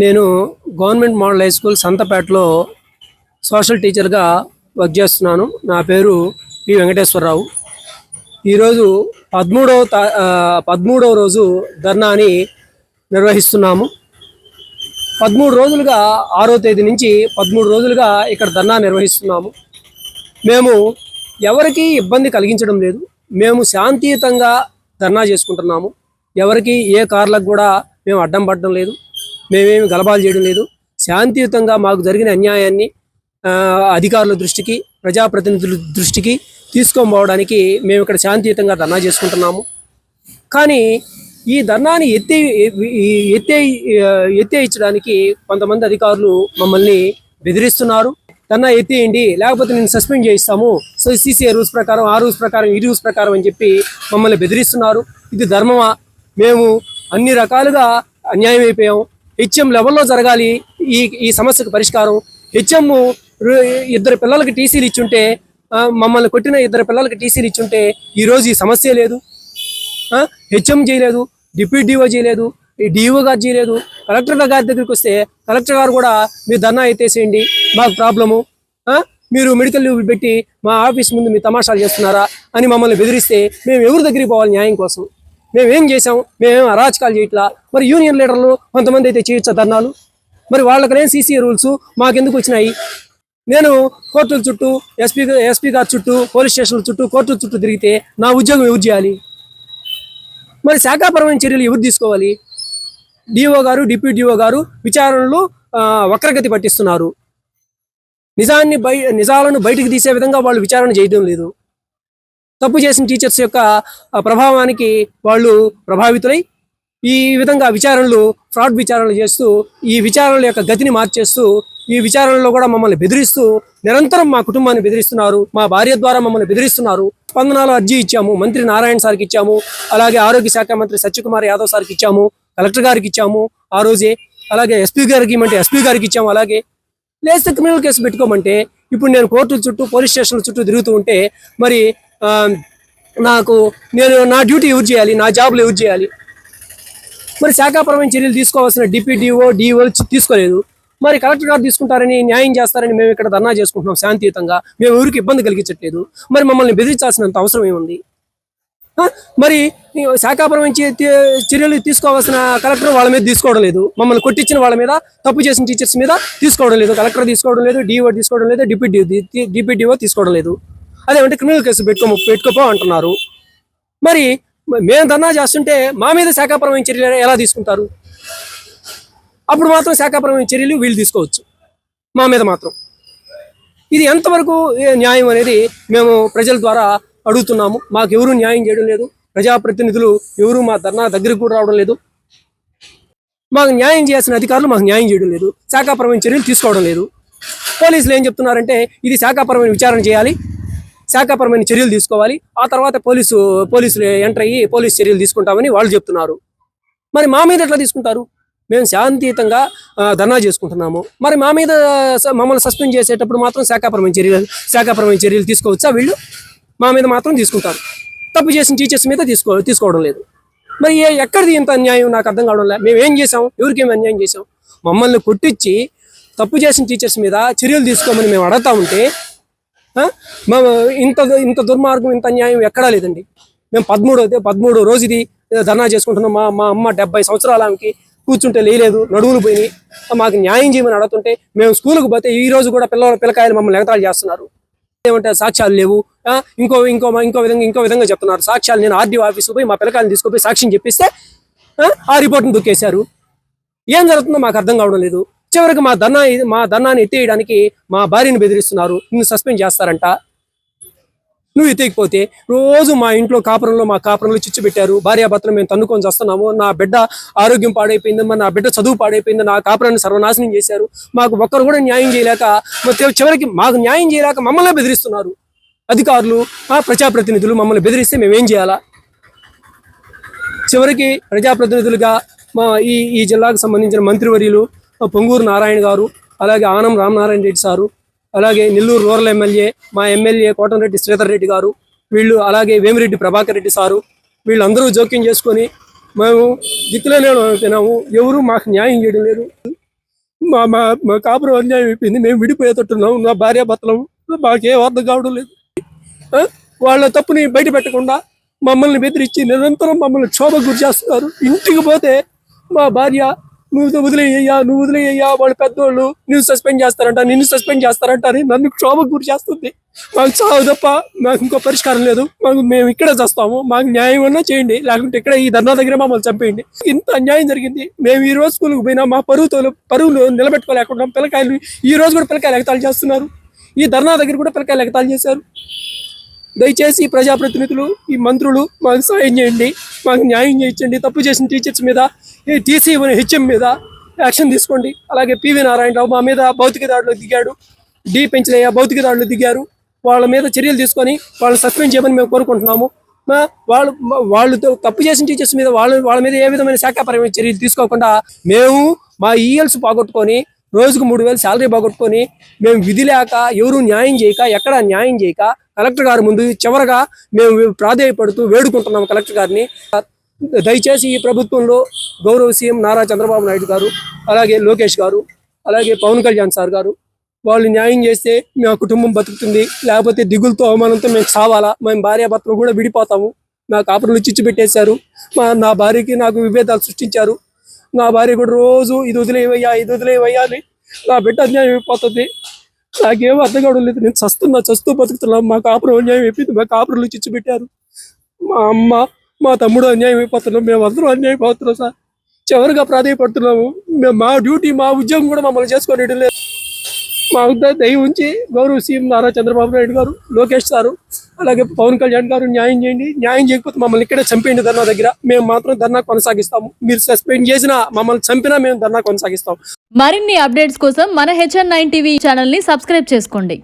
నేను government model high school సంతపేటలో social టీచర్గా వర్క్ చేస్తున్నాను. నా పేరు పి వెంకటేశ్వరరావు. ఈరోజు పదమూడవ తా పదమూడవ రోజు ధర్నాని నిర్వహిస్తున్నాము. పదమూడు రోజులుగా ఆరో తేదీ నుంచి పదమూడు రోజులుగా ఇక్కడ ధర్నా నిర్వహిస్తున్నాము. మేము ఎవరికీ ఇబ్బంది కలిగించడం లేదు. మేము శాంతియుతంగా ధర్నా చేసుకుంటున్నాము. ఎవరికి ఏ కార్లకు కూడా మేము అడ్డం పడడం లేదు. మేమేమి గలబాలు చేయడం లేదు. శాంతియుతంగా మాకు జరిగిన అన్యాయాన్ని అధికారుల దృష్టికి ప్రజాప్రతినిధుల దృష్టికి తీసుకొని పోవడానికి మేము ఇక్కడ శాంతియుతంగా ధర్నా చేసుకుంటున్నాము. కానీ ఈ ధర్నాని ఎత్తే ఈ- ఎత్తే ఎత్తేయించడానికి కొంతమంది అధికారులు మమ్మల్ని బెదిరిస్తున్నారు. ధర్నా ఎత్తేయండి లేకపోతే నేను సస్పెండ్ చేయిస్తాము. సో సీసీ రూల్స్ ప్రకారం ఆ రూల్స్ ప్రకారం ఈ రూల్స్ ప్రకారం అని చెప్పి మమ్మల్ని బెదిరిస్తున్నారు. ఇది ధర్మమా? మేము అన్ని రకాలుగా అన్యాయం అయిపోయాం హెచ్ఎం లెవెల్లో జరగాలి ఈ ఈ సమస్యకు పరిష్కారం. హెచ్ఎం ఇద్దరు పిల్లలకి టీసీలు ఇచ్చుంటే మమ్మల్ని కొట్టిన ఇద్దరు పిల్లలకి టీసీలు ఇచ్చుంటే ఈరోజు ఈ సమస్య లేదు. హెచ్ఎం చేయలేదు డిప్యూటీ డీఓ చేయలేదు ఈ డిఓ గారు చేయలేదు. కలెక్టర్ గారి దగ్గరికి వస్తే కలెక్టర్ గారు కూడా మీరు ధర్నా ఎత్తేసేయండి మాకు ప్రాబ్లము. మీరు మెడికల్ లీవ్ పెట్టి మా ఆఫీస్ ముందు మీ తమాషాలు చేస్తున్నారా అని మమ్మల్ని బెదిరిస్తే మేము ఎవరి దగ్గరికి పోవాలి న్యాయం కోసం? మేమేం చేసాం మేమేం అరాచకాలు చేయట్లా? మరి యూనియన్ లీడర్లు కొంతమంది అయితే చేయొచ్చా ధర్నాలు? మరి వాళ్ళకనే సీసీ రూల్స్? మాకెందుకు వచ్చినాయి? నేను కోర్టుల చుట్టూ ఎస్పీ ఎస్పీ గారి చుట్టూ పోలీస్ స్టేషన్ల చుట్టూ కోర్టుల చుట్టూ తిరిగితే నా ఉద్యోగం ఎవరు చేయాలి? మరి శాఖాపరమైన చర్యలు ఎవరు తీసుకోవాలి? డిఓ గారు డిప్యూటీ డిఓ గారు విచారణలు వక్రగతి పట్టిస్తున్నారు. నిజాన్ని బయ నిజాలను బయటకు తీసే విధంగా వాళ్ళు విచారణ చేయడం లేదు. తప్పు చేసిన టీచర్స్ యొక్క ప్రభావానికి వాళ్ళు ప్రభావితులై ఈ విధంగా విచారణలు ఫ్రాడ్ విచారణలు చేస్తూ ఈ విచారణల యొక్క గతిని మార్చేస్తూ ఈ విచారణలో కూడా మమ్మల్ని బెదిరిస్తూ నిరంతరం మా కుటుంబాన్ని బెదిరిస్తున్నారు మా భార్య ద్వారా మమ్మల్ని బెదిరిస్తున్నారు. స్పందనాలు అర్జీ ఇచ్చాము మంత్రి నారాయణ సార్కి ఇచ్చాము అలాగే ఆరోగ్య శాఖ మంత్రి సత్యకుమార్ యాదవ్ సార్కి ఇచ్చాము కలెక్టర్ గారికి ఇచ్చాము ఆ రోజే అలాగే ఎస్పీ గారికి ఇమ్మంటే ఎస్పీ గారికి ఇచ్చాము అలాగే లేస్తే క్రిమినల్ కేసు పెట్టుకోమంటే ఇప్పుడు నేను కోర్టుల చుట్టూ పోలీస్ స్టేషన్ల చుట్టూ తిరుగుతూ ఉంటే మరి నాకు నేను నా డ్యూటీ యూజ్ చేయాలి నా జాబ్లో యూజ్ చేయాలి. మరి శాఖాపరమైన చర్యలు తీసుకోవాల్సిన డిప్యూటీఓ డిఓ తీసుకోలేదు. మరి కలెక్టర్ గారు తీసుకుంటారని న్యాయం చేస్తారని మేము ఇక్కడ ధర్నా చేసుకుంటున్నాం శాంతియుతంగా. మేము ఎవరికి ఇబ్బంది కలిగించట్లేదు. మరి మమ్మల్ని బెదిరించాల్సినంత అవసరం ఏముంది? మరి శాఖాపరమైన చర్యలు తీసుకోవాల్సిన కలెక్టర్ వాళ్ళ మీద తీసుకోవడం లేదు. మమ్మల్ని కొట్టించిన వాళ్ళ మీద తప్పు చేసిన టీచర్స్ మీద తీసుకోవడం లేదు. కలెక్టర్ తీసుకోవడం లేదు డిఓ తీసుకోవడం లేదు డిప్యూటీ డిప్యూటీఓ తీసుకోవడం లేదు. అదేమంటే క్రిమినల్ కేసు పెట్టుకో పెట్టుకోపో అంటున్నారు. మరి మేము ధర్నా చేస్తుంటే మా మీద శాఖాపరమైన చర్యలు ఎలా తీసుకుంటారు? అప్పుడు మాత్రం శాఖాపరమైన చర్యలు వీళ్ళు తీసుకోవచ్చు. మా మీద మాత్రం. ఇది ఎంతవరకు న్యాయం అనేది మేము ప్రజల ద్వారా అడుగుతున్నాము. మాకు ఎవరు న్యాయం చేయడం లేదు. ప్రజాప్రతినిధులు ఎవరు మా ధర్నా దగ్గరికి కూడా రావడం లేదు. మాకు న్యాయం చేయాల్సిన అధికారులు మాకు న్యాయం చేయడం లేదు. శాఖాపరమైన చర్యలు తీసుకోవడం లేదు. పోలీసులు ఏం చెప్తున్నారంటే ఇది శాఖాపరమైన విచారణ చేయాలి. శాఖాపరమైన చర్యలు తీసుకోవాలి. ఆ తర్వాత పోలీసు పోలీసులు ఎంటర్ అయ్యి పోలీసు చర్యలు తీసుకుంటామని వాళ్ళు చెప్తున్నారు. మరి మా మీద ఎట్లా తీసుకుంటారు? మేము శాంతియుతంగా ధర్నా చేసుకుంటున్నాము. మరి మా మీద స- మమ్మల్ని సస్పెండ్ చేసేటప్పుడు మాత్రం శాఖాపరమైన చర్యలు శాఖాపరమైన చర్యలు తీసుకోవచ్చా వీళ్ళు? మా మీద మాత్రం తీసుకుంటారు. తప్పు చేసిన టీచర్స్ మీద తీసుకో తీసుకోవడం లేదు. మరి ఏ- ఎక్కడిది ఇంత అన్యాయం? నాకు అర్థం కావడం లేదు మేము ఏం చేసాం ఎవరికేం అన్యాయం చేసాం మమ్మల్ని కొట్టించి తప్పు చేసిన టీచర్స్ మీద చర్యలు తీసుకోమని మేము అడుగుతా ఉంటే ఆ? మా ఇంత ఇంత దుర్మార్గం ఇంత అన్యాయం ఎక్కడా లేదండి. మేము పదమూడో పదమూడు రోజుది ధర్నా చేసుకుంటున్నాం. మా మా అమ్మ డెబ్బై సంవత్సరాల ఆమెకి కూర్చుంటే లేలేదు నడువులు పోయి మాకు న్యాయం చేయమని అడుగుతుంటే మేము స్కూల్కి పోతే ఈ రోజు కూడా పిల్లల పిల్లకాయలు మమ్మల్ని ఎగతాలు చేస్తున్నారు. ఏమంటే సాక్ష్యాలు లేవు. ఆ, ఇంకో ఇంకో ఇంకో విధంగా ఇంకో విధంగా చెప్తున్నారు. సాక్ష్యాలు నేను ఆర్డీఓ ఆఫీస్కి పోయి మా పిల్లకాయలు తీసుకుపోయి సాక్ష్యం చెప్పిస్తే ఆ, ఆ రిపోర్ట్ని దుక్కేశారు. ఏం జరుగుతుందో మాకు అర్థం కావడం లేదు. చివరికి మా ధర్నా మా ధర్నాన్ని ఎత్తేయడానికి మా భార్యను బెదిరిస్తున్నారు. నిన్ను సస్పెండ్ చేస్తారంట. నువ్వు ఎత్తేకపోతే రోజు మా ఇంట్లో కాపురంలో మా కాపురంలో చిచ్చు పెట్టారు. భార్యాభర్తలు మేము తన్నుకొని వస్తున్నాము నా బిడ్డ ఆరోగ్యం పాడైపోయింది నా బిడ్డ చదువు పాడైపోయింది. నా కాపురాన్ని సర్వనాశనం చేశారు. మాకు ఒక్కరు కూడా న్యాయం చేయలేక చివరికి మాకు న్యాయం చేయలేక మమ్మల్ని బెదిరిస్తున్నారు. అధికారులు ఆ ప్రజాప్రతినిధులు మమ్మల్ని బెదిరిస్తే మేమేం చేయాలా? చివరికి ప్రజాప్రతినిధులుగా మా ఈ ఈ జిల్లాకు సంబంధించిన మంత్రివర్యులు పొంగూరు నారాయణ గారు అలాగే ఆనం రామనారాయణ రెడ్డి సారు అలాగే నెల్లూరు రూరల్ ఎమ్మెల్యే మా ఎమ్మెల్యే కోటంరెడ్డి శ్రీధర్ రెడ్డి గారు వీళ్ళు అలాగే వేమిరెడ్డి ప్రభాకర్ రెడ్డి సారు వీళ్ళందరూ జోక్యం చేసుకొని మేము దిక్కులేనే అయిపోయినాము ఎవరు మాకు న్యాయం చేయడం లేదు. మా మా మా కాపురం అన్యాయం అయిపోయింది. మేము విడిపోయేటట్టున్నాం నా భార్య భర్తలం మాకేం అర్థం కావడం లేదు. వాళ్ళ తప్పుని బయట పెట్టకుండా మమ్మల్ని బెదిరించి నిరంతరం మమ్మల్ని క్షోభ గురి చేస్తున్నారు. ఇంటికి పోతే మా భార్య నువ్వు వదిలేయ్యా నువ్వు వదిలేయ్యా వాళ్ళు పెద్దోళ్ళు నువ్వు సస్పెండ్ చేస్తారంట నిన్ను సస్పెండ్ చేస్తారంట అని నన్ను క్షోభకు గురి చేస్తుంది. మాకు చావు తప్ప మాకు ఇంకో పరిష్కారం లేదు. మాకు మేము ఇక్కడే చేస్తాము. మాకు న్యాయం అన్నా చేయండి. లేకుంటే ఇక్కడ ఈ ధర్నా దగ్గర మమ్మల్ని చంపేయండి. ఇంత అన్యాయం జరిగింది. మేము ఈ రోజు స్కూల్కి పోయినా మా పరువుతో పరువులు నిలబెట్టుకోలేకుండా పిల్లకాయలు ఈ రోజు కూడా పిల్లకాయలు ఎగతాలు చేస్తున్నారు. ఈ ధర్నా దగ్గర కూడా పిల్లకాయలు ఎగతాలు చేశారు. దయచేసి ప్రజాప్రతినిధులు ఈ మంత్రులు మాకు సాయం చేయండి. మాకు న్యాయం చేయించండి తప్పు చేసిన టీచర్స్ మీద ఈ టీసీ హెచ్ఎం మీద యాక్షన్ తీసుకోండి. అలాగే పివి నారాయణరావు మా మీద భౌతిక దాడులు దిగాడు. డి పెంచలయ్య భౌతిక దాడులు దిగారు. వాళ్ళ మీద చర్యలు తీసుకొని వాళ్ళని సస్పెండ్ చేయమని మేము కోరుకుంటున్నాము. వాళ్ళు వాళ్ళతో వాళ్ళు తప్పు చేసిన టీచర్స్ మీద వాళ్ళ వాళ్ళ మీద ఏ విధమైన శాఖాపరమైన చర్యలు తీసుకోకుండా మేము మా ఈఎల్స్ పోగొట్టుకొని రోజుకు మూడు వేలు శాలరీ పోగొట్టుకొని మేము విధి లేక ఎవరు న్యాయం చేయక ఎక్కడ న్యాయం చేయక కలెక్టర్ గారి ముందు చివరగా మేము ప్రాధేయపడుతూ వేడుకుంటున్నాం కలెక్టర్ గారిని. దయచేసి ఈ ప్రభుత్వంలో గౌరవ సీఎం నారా చంద్రబాబు నాయుడు గారు అలాగే లోకేష్ గారు అలాగే పవన్ కళ్యాణ్ సార్ గారు వాళ్ళు న్యాయం చేస్తే మా కుటుంబం బతుకుతుంది లేకపోతే దిగులతో అవమానంతో మేము చావాలా మేము భార్యాభర్తలు కూడా విడిపోతాము. నాకు కాపురులు చిచ్చు పెట్టేశారు మా నా భార్యకి నాకు విభేదాలు సృష్టించారు. నా భార్య కూడా రోజు ఇది వదిలేవయ్యా ఇది వదిలేవయ్యా అని నా బిడ్డ అన్యాయం అయిపోతుంది. నాకేం అర్థం కావడం లేదు. నేను చస్తున్నా చస్తూ బతుకుతున్నా. మా కాపురం అన్యాయం అయిపోయింది. మా కాపురులు చిచ్చు పెట్టారు. మా అమ్మ మా తమ్ముడు అన్యాయం అయిపోతున్నాం. మేము అందరూ అన్యాయం పోతున్నాం సార్. చివరిగా ప్రాధాయపడుతున్నాము. మేము మా డ్యూటీ మా ఉద్యోగం కూడా మమ్మల్ని చేసుకునేది లేదు. మా వద్ద దయ ఉంచి గౌరవ సీఎం నారా చంద్రబాబు నాయుడు గారు లోకేష్ సారు అలాగే పవన్ కళ్యాణ్ గారు న్యాయం చేయండి. న్యాయం చేయకపోతే మమ్మల్ని ఇక్కడే చంపేయండి ధర్నా దగ్గర. మేము మాత్రం ధర్నా కొనసాగిస్తాము. మీరు సస్పెండ్ చేసినా మమ్మల్ని చంపినా మేము ధర్నా కొనసాగిస్తాం. మరిన్ని అప్డేట్స్ కోసం మన హెచ్ఎన్ నైన్ టీవీ ఛానల్ని సబ్స్క్రైబ్ చేసుకోండి.